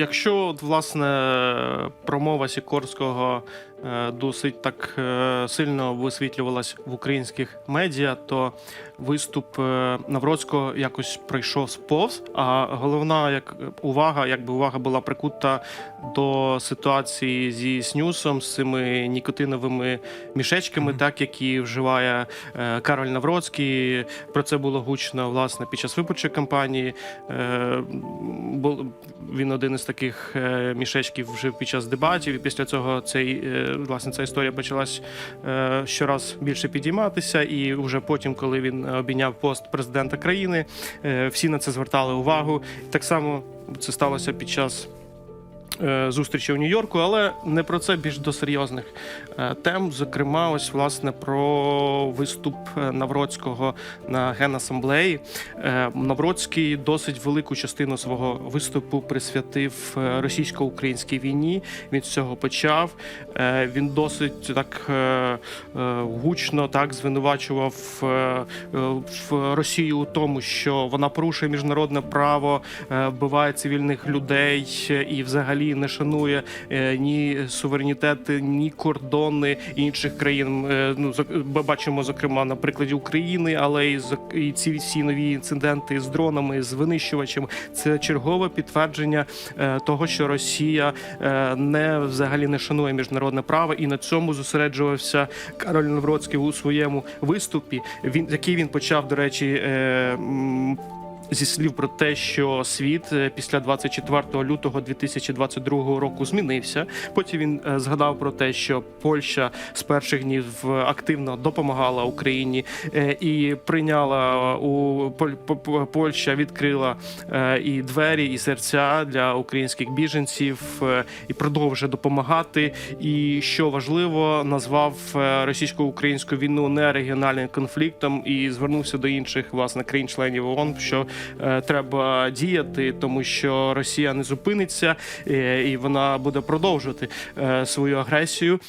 якщо власне промова Сікорського досить так е, сильно висвітлювалась в українських медіа, то виступ е, Навроцького якось пройшов сповз. А головна як увага, якби увага була прикута до ситуації зі снюсом, з цими нікотиновими мішечками, Мгм. так які вживає е, Кароль Навроцький. Про це було гучно власне під час виборчої кампанії. Е, він один із таких е, мішечків вжив під час дебатів. І після цього цей е, власне ця історія почалась е, щораз більше підійматися. І вже потім, коли він обійняв пост президента країни, е, всі на це звертали увагу. Так само це сталося під час. Е, Зустрічі у Нью-Йорку, але не про це більш до серйозних е, тем. Зокрема, ось власне про виступ е, Навроцького на генасамблеї. Навроцький досить велику частину свого виступу присвятив російсько-українській війні. Він з цього почав. Він досить так гучно так звинувачував в Росію у тому, що вона порушує міжнародне право, вбиває цивільних людей і взагалі не шанує е, ні суверенітети, ні кордони інших країн. Е, Ну бачимо зокрема на прикладі України, але і і ці всі нові інциденти з дронами, з винищувачем. Це чергове підтвердження е, того, що Росія не взагалі не шанує міжнародне право, і на цьому зосереджувався Кароль Навроцький у своєму виступі. Він який він почав, до речі. Зі слів про те, що світ е, після 24 лютого 2022 року змінився. Потім він е, згадав про те, що Польща з перших днів е, активно допомагала Україні і прийняла у Поль- По- По- Польща відкрила і двері, і серця для українських біженців і продовжує допомагати. І що важливо, назвав російсько-українську війну не регіональним конфліктом і звернувся до інших власне країн-членів ООН, що треба діяти, тому що Росія не зупиниться е, і вона буде продовжувати е, свою агресію.